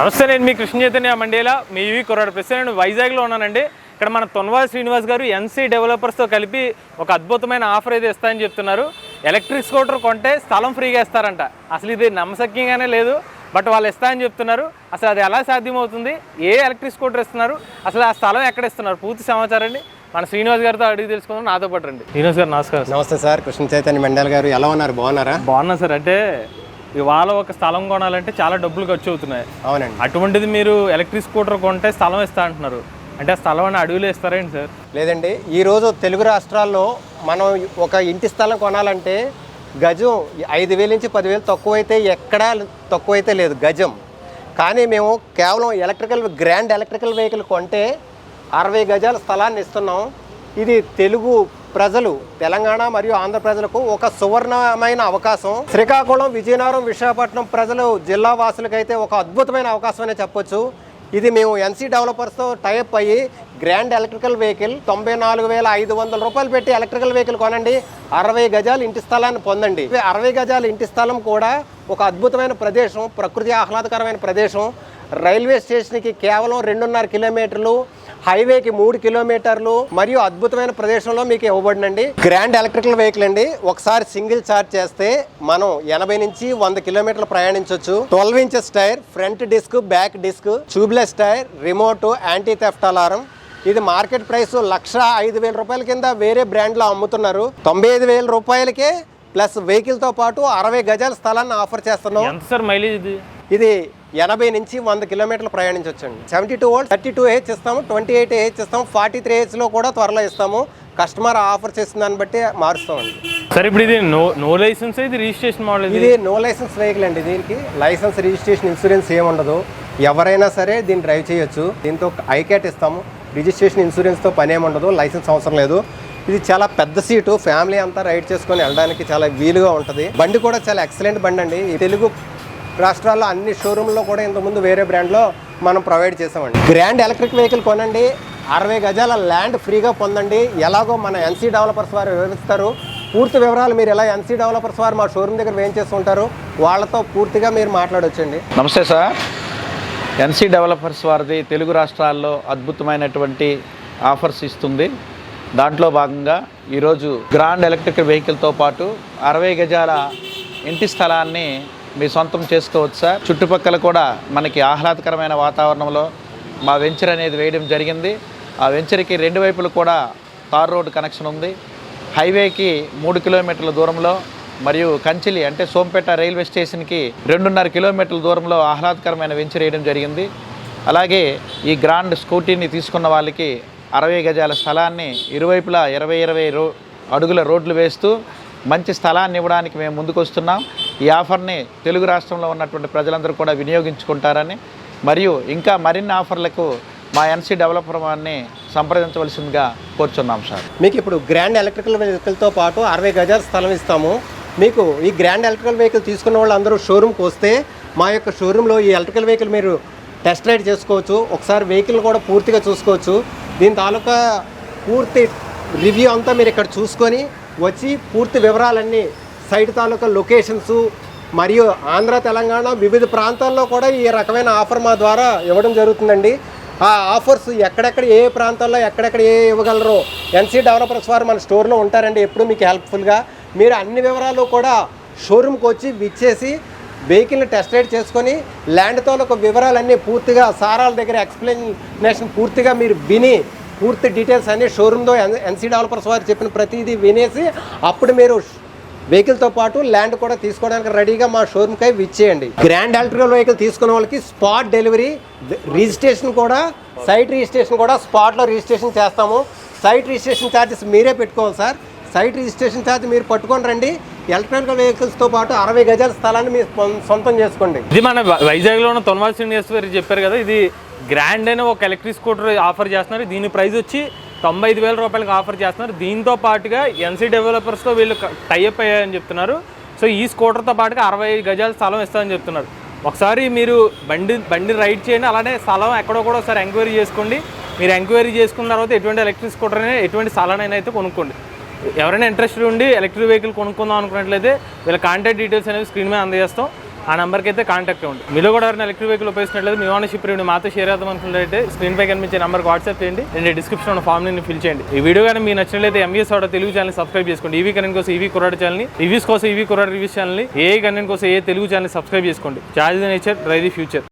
నమస్తే నేను మీ కృష్ణ చైతన్య మండేలా. మీ ఇవి కుర్రాడు ప్రస్తుతం నేను వైజాగ్లో ఉన్నానండి. ఇక్కడ మన తొన్వాల్ శ్రీనివాస్ గారు ఎన్సీ డెవలపర్స్తో కలిపి ఒక అద్భుతమైన ఆఫర్ అయితే ఇస్తారని చెప్తున్నారు. ఎలక్ట్రిక్ స్కూటర్ కొంటే స్థలం ఫ్రీగా ఇస్తారంట. అసలు ఇది నమ్మశక్యంగానే లేదు బట్ వాళ్ళు ఇస్తారని చెప్తున్నారు. అసలు అది ఎలా సాధ్యమవుతుంది? ఏ ఎలక్ట్రిక్ స్కూటర్ ఇస్తున్నారు? అసలు ఆ స్థలం ఎక్కడ ఇస్తున్నారు? పూర్తి సమాచారాన్ని మన శ్రీనివాస్ గారితో అడిగి తెలుసుకుందాం. నాతో పాటు రండి. శ్రీనివాస్ గారు నమస్కారం నమస్తే సార్. కృష్ణ చైతన్య మండల్ గారు ఎలా ఉన్నారు? బాగున్నారా? బాగున్నా సార్. అంటే ఇవాళ ఒక స్థలం కొనాలంటే చాలా డబ్బులు ఖర్చు అవుతున్నాయి అవునండి. అటువంటిది మీరు ఎలక్ట్రిక్ స్కూటర్ కొంటే స్థలం ఇస్తా అంటున్నారు. అంటే ఆ స్థలం అని అడవిలో ఇస్తారేంటి సార్? లేదండి ఈరోజు తెలుగు రాష్ట్రాల్లో మనం ఒక ఇంటి స్థలం కొనాలంటే గజం ఐదు వేల నుంచి పదివేలు తక్కువైతే ఎక్కడా తక్కువైతే లేదు గజం. కానీ మేము కేవలం ఎలక్ట్రికల్ గ్రాండ్ ఎలక్ట్రికల్ వెహికల్ కొంటే అరవై గజాల స్థలాన్ని ఇస్తున్నాం. ఇది తెలుగు ప్రజలు తెలంగాణ మరియు ఆంధ్ర ప్రజలకు ఒక సువర్ణమైన అవకాశం. శ్రీకాకుళం విజయనగరం విశాఖపట్నం ప్రజలు జిల్లా వాసులకైతే ఒక అద్భుతమైన అవకాశం అనే చెప్పొచ్చు. ఇది మేము ఎన్సీ డెవలపర్స్తో టైప్ అయ్యి గ్రాండ్ ఎలక్ట్రికల్ వెహికల్ తొంభై నాలుగు వేల ఐదు వందల రూపాయలు పెట్టి ఎలక్ట్రికల్ వెహికల్ కొనండి. అరవై గజాలు ఇంటి స్థలాన్ని పొందండి. అరవై గజాల ఇంటి స్థలం కూడా ఒక అద్భుతమైన ప్రదేశం ప్రకృతి ఆహ్లాదకరమైన ప్రదేశం. రైల్వే స్టేషన్కి కేవలం రెండున్నర కిలోమీటర్లు హైవేకి మూడు కిలోమీటర్లు మరియు అద్భుతమైన ప్రదేశంలో మీకు ఇవ్వబడినండి. గ్రాండ్ ఎలక్ట్రికల్ వెహికల్ అండి. ఒకసారి సింగిల్ ఛార్జ్ చేస్తే మనం ఎనభై నుంచి వంద కిలోమీటర్లు ప్రయాణించవచ్చు twelve inches tyre front disc back disc tubeless tyre remote anti theft alarm. ఇది మార్కెట్ ప్రైస్ లక్ష ఐదు వేల రూపాయల కింద వేరే బ్రాండ్లో అమ్ముతున్నారు. తొంభై ఐదు వేల రూపాయలకే ప్లస్ వెహికల్తో పాటు అరవై గజాల స్థలాన్ని ఆఫర్ చేస్తున్నాం. ఎంత సార్ మైలేజ్ ఇది? ఇది ఎనభై నుంచి వంద కిలోమీటర్లు ప్రయాణించవచ్చండి. Seventy two volt thirty two H ఇస్తాము ట్వంటీ ఎయిట్ హెచ్ ఇస్తాము ఫార్టీ త్రీ హెచ్లో కూడా త్వరలో ఇస్తాము. కస్టమర్ ఆఫర్ చేసిన దాన్ని బట్టి మారుస్తామండి. సార్ ఇప్పుడు ఇది నో నో లైసెన్స్ ఇది రిజిస్ట్రేషన్ మోడల్ ఇది? నో లైసెన్స్ వెహికల్ అండి దీనికి. లైసెన్స్ రిజిస్ట్రేషన్ ఇన్సూరెన్స్ ఏముండదు ఎవరైనా సరే దీన్ని డ్రైవ్ చేయొచ్చు. దీంతో ఐక్యాట్ ఇస్తాము. రిజిస్ట్రేషన్ ఇన్సూరెన్స్తో పని ఏముండదు లైసెన్స్ అవసరం లేదు. ఇది చాలా పెద్ద సీటు. ఫ్యామిలీ అంతా రైడ్ చేసుకొని వెళ్ళడానికి చాలా వీలుగా ఉంటుంది. బండి కూడా చాలా ఎక్సలెంట్ బండి అండి తెలుగు రాష్ట్రాల్లో అన్ని షోరూంలో కూడా ఇంతకుముందు వేరే బ్రాండ్లో మనం ప్రొవైడ్ చేసామండి. గ్రాండ్ ఎలక్ట్రిక్ వెహికల్ కొనండి అరవై గజాల ల్యాండ్ ఫ్రీగా పొందండి. ఎలాగో మన ఎన్సీ డెవలపర్స్ వారు వివరిస్తారు. పూర్తి వివరాలు మీరు ఎలా ఎన్సీ డెవలపర్స్ వారు మా షోరూమ్ దగ్గర వేయించేసి ఉంటారు వాళ్ళతో పూర్తిగా మీరు మాట్లాడొచ్చండి. నమస్తే సార్. ఎన్సీ డెవలపర్స్ వారిది తెలుగు రాష్ట్రాల్లో అద్భుతమైనటువంటి ఆఫర్స్ ఇస్తుంది. దాంట్లో భాగంగా ఈరోజు గ్రాండ్ ఎలక్ట్రిక్ వెహికల్తో పాటు అరవై గజాల ఇంటి స్థలాన్ని మీ సొంతం చేసుకోవచ్చు సార్. చుట్టుపక్కల కూడా మనకి ఆహ్లాదకరమైన వాతావరణంలో మా వెంచర్ అనేది వేయడం జరిగింది. ఆ వెంచర్కి రెండు వైపులు కూడా తార్ రోడ్ కనెక్షన్ ఉంది. హైవేకి మూడు కిలోమీటర్ల దూరంలో మరియు కంచిలి అంటే సోంపేట రైల్వే స్టేషన్కి రెండున్నర కిలోమీటర్ల దూరంలో ఆహ్లాదకరమైన వెంచర్ వేయడం జరిగింది. అలాగే ఈ గ్రాండ్ స్కూటీని తీసుకున్న వాళ్ళకి అరవై గజాల స్థలాన్ని ఇరువైపులా ఇరవై ఇరవై రో అడుగుల రోడ్లు వేస్తూ మంచి స్థలాన్ని ఇవ్వడానికి మేము ముందుకు వస్తున్నాం ఈ ఆఫర్ని తెలుగు రాష్ట్రంలో ఉన్నటువంటి ప్రజలందరూ కూడా వినియోగించుకుంటారని మరియు ఇంకా మరిన్ని ఆఫర్లకు మా ఎన్సీ డెవలపర్ వారిని సంప్రదించవలసిందిగా కోరుచున్నాం సార్. మీకు ఇప్పుడు గ్రాండ్ ఎలక్ట్రికల్ వెహికల్తో పాటు అరవై గజాల స్థలం ఇస్తాము. మీకు ఈ గ్రాండ్ ఎలక్ట్రికల్ వెహికల్ తీసుకున్న వాళ్ళందరూ షోరూమ్కి వస్తే మా యొక్క షోరూంలో ఈ ఎలక్ట్రికల్ వెహికల్ మీరు టెస్ట్ రైడ్ చేసుకోవచ్చు. ఒకసారి వెహికల్ కూడా పూర్తిగా చూసుకోవచ్చు. దీని తాలూకా పూర్తి రివ్యూ అంతా మీరు ఇక్కడ చూసుకొని వచ్చి పూర్తి వివరాలన్నీ సైట్ తాలూకా లొకేషన్స్ మరియు ఆంధ్ర తెలంగాణ వివిధ ప్రాంతాల్లో కూడా ఈ రకమైన ఆఫర్ మా ద్వారా ఇవ్వడం జరుగుతుందండి. ఆ ఆఫర్స్ ఎక్కడెక్కడ ఏ ప్రాంతాల్లో ఎక్కడెక్కడ ఏ ఇవ్వగలరో ఎన్సీ డెవలపర్స్ వారు మన స్టోర్లో ఉంటారండి ఎప్పుడు మీకు హెల్ప్ఫుల్గా. మీరు అన్ని వివరాలు కూడా షోరూమ్కి వచ్చి విచ్చేసి వెహికల్ని టెస్ట్ రైడ్ చేసుకొని ల్యాండ్ ఒక వివరాలన్నీ పూర్తిగా సారాల దగ్గర ఎక్స్ప్లెనేషన్ పూర్తిగా మీరు విని పూర్తి డీటెయిల్స్ అన్ని షోరూమ్లో ఎన్సీ డెవలపర్స్ వారు చెప్పిన ప్రతిదీ వినేసి అప్పుడు మీరు వెహికల్తో పాటు ల్యాండ్ కూడా తీసుకోవడానికి రెడీగా మా షోరూమ్కి అయి విచ్చేయండి. గ్రాండ్ ఎలక్ట్రికల్ వెహికల్ తీసుకున్న వాళ్ళకి స్పాట్ డెలివరీ రిజిస్ట్రేషన్ కూడా సైట్ రిజిస్ట్రేషన్ కూడా స్పాట్లో రిజిస్ట్రేషన్ చేస్తాము. సైట్ రిజిస్ట్రేషన్ ఛార్జెస్ మీరే పెట్టుకోవాలి సార్. సైట్ రిజిస్ట్రేషన్ ఛార్జ్ మీరు పట్టుకొని రండి. ఎలక్ట్రానిక్ వెహికల్స్తో పాటు అరవై గజాల స్థలాన్ని మీరు సొంతం చేసుకోండి. ఇది మన వైజాగ్లో ఉన్న తొన్వాల్ శ్రీనివాస్ గారు చెప్పారు కదా ఇది గ్రాండ్ అయిన ఒక ఎలక్ట్రిక్ స్కూటర్ ఆఫర్ చేస్తున్నారు. దీని ప్రైస్ వచ్చి తొంభై ఐదు వేల రూపాయలకి ఆఫర్ చేస్తున్నారు. దీంతో పాటుగా ఎన్సీ డెవలపర్స్తో వీళ్ళు టైఅప్ అయ్యాయని చెప్తున్నారు. సో ఈ స్కూటర్తో పాటుగా అరవై గజాల స్థలం ఇస్తామని చెప్తున్నారు. ఒకసారి మీరు బండి బండి రైడ్ చేయండి. అలానే స్థలం ఎక్కడో కూడా ఒకసారి ఎంక్వైరీ చేసుకోండి. మీరు ఎంక్వైరీ చేసుకున్న తర్వాత ఎటువంటి ఎలక్ట్రిక్ స్కూటర్ అయినా ఎటువంటి స్థలాన్ని అయితే కొనుక్కోండి. ఎవరైనా ఇంట్రెస్ట్ ఉండి ఎలక్ట్రిక్ వెహికల్ కొనుక్కుందాం అనుకున్నట్లయితే వీళ్ళ కాంటాక్ట్ డీటెయిల్స్ అనేవి స్క్రీన్ మీద అందజేస్తాం. ఆ నెంబర్కి అయితే కాంటాక్ట్ అవ్వండి. మీలో కూడా ఎవరైనా ఎలక్ట్రిక్ వెహికల్ ఉపయోగించినట్లయితే మీ ఓనర్షిప్ రివ్యూ మాతో షేర్ అవుతాం అనుకున్నట్లయితే స్క్రీన్ పై కనిపించే నెంబర్కి వాట్సాప్ చేయండి. అండ్ డిస్క్రిప్షన్ ఉన్న ఫామ్ని ఫిల్ చేయండి. ఈ వీడియో కానీ మీ నచ్చినట్లయితే ఎంఎస్ ఆడ తెలుగు ఛానల్ సబ్స్క్రైబ్ చేసుకోండి. ఈవీ కరెంట్ కోసం ఈవీ కుర్రాడు ఛానల్ని రివ్యూస్ కోసం ఈవీ కుర్రాడు రివ్యూస్ ఛానల్ని ఏ కరెంట్ కోసం ఏ తెలుగు ఛానల్ సబ్స్క్రైబ్ చేసుకోండి. Charge nature drive the future